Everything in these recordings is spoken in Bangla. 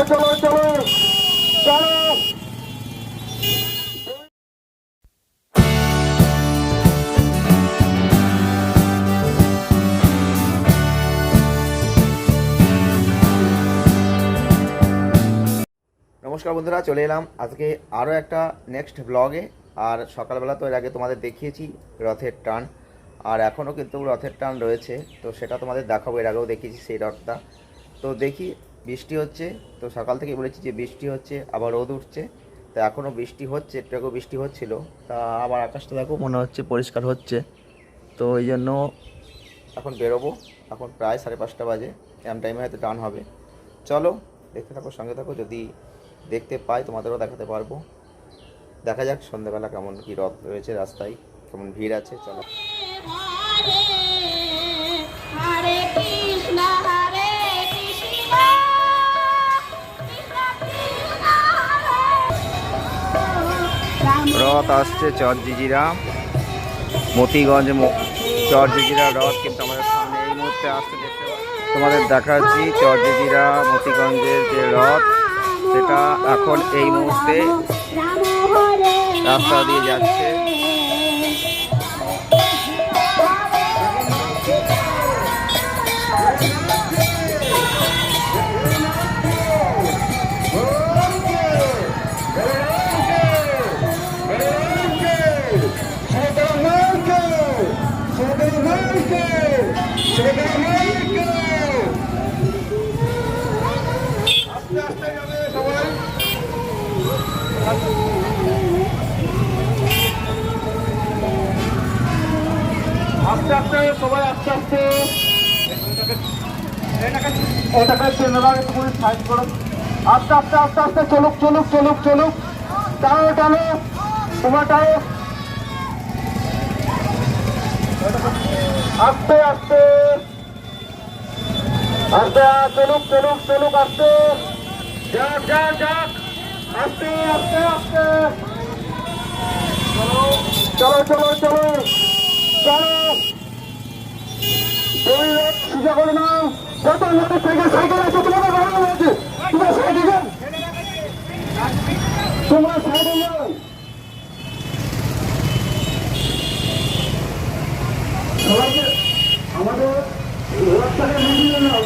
নমস্কার বন্ধুরা, চলে এলাম আজকে আরও একটা নেক্সট ব্লগে আর সকালবেলা তো এর আগে তোমাদের দেখিয়েছি রথের টান। আর এখনও কিন্তু রথের টান রয়েছে, তো সেটা তোমাদের দেখাবো, এর আগেও দেখিয়েছি সেই রথটা। তো দেখি বৃষ্টি হচ্ছে, তো সকাল থেকে বলেছি যে বৃষ্টি হচ্ছে, আবার রোদ উঠছে। তো এখনও বৃষ্টি হচ্ছে, একটু আগেও বৃষ্টি হচ্ছিল। তা আবার আকাশটা দেখো, মনে হচ্ছে পরিষ্কার হচ্ছে। তো এই জন্য এখন বেরোবো, এখন প্রায় সাড়ে পাঁচটা বাজে এম টাইমে হয়তো টান হবে। চলো, দেখতে থাকো, সঙ্গে থাকো, যদি দেখতে পাই তোমাদেরও দেখাতে পারব। দেখা যাক সন্ধ্যেবেলা কেমন কি রথ রয়েছে রাস্তায়, কেমন ভিড় আছে, চলো। রথ আসছে চরজিজিরা মতিগঞ্জ চরজিজিরা রথ কিন্তু আমাদের সামনে এই মুহূর্তে আসতে দেখতে তোমাদের দেখাচ্ছি চরজিজিরা মতিগঞ্জের যে রথ, সেটা এখন এই মুহূর্তে রাস্তা দিয়ে যাচ্ছে। আস্তে আস্তে সবাই আস্তে আস্তে এটাকে চেনারা একটু সাইড করো আস্তে আস্তে আস্তে আস্তে, চলুক চলুক চলুক চলুক। টানো টানো, তোমার টানো। আস্তে আস্তে। আস্তে চলুক চলুক চলুক আস্তে। যাক যাক যাক। আস্তে আস্তে আস্তে। চলো চলো চলো চলো। তোমরা তোমরা সাইকেল সবাইকে আমাদের নাও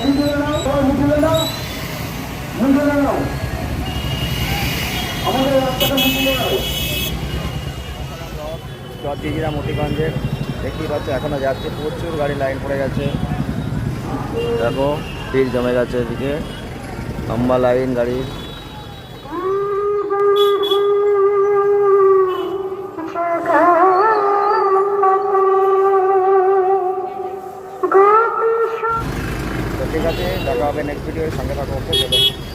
চরজিজিরা মতিগঞ্জের দেখতেই পাচ্ছ এখনও যাচ্ছে, প্রচুর গাড়ি লাইন পড়ে গেছে। দেখো, ভিড় জমে গেছে এদিকে। লম্বা লাইন গাড়ির দেখা হবে নেক্সট ভিডিওর সঙ্গে। থাকো ওকে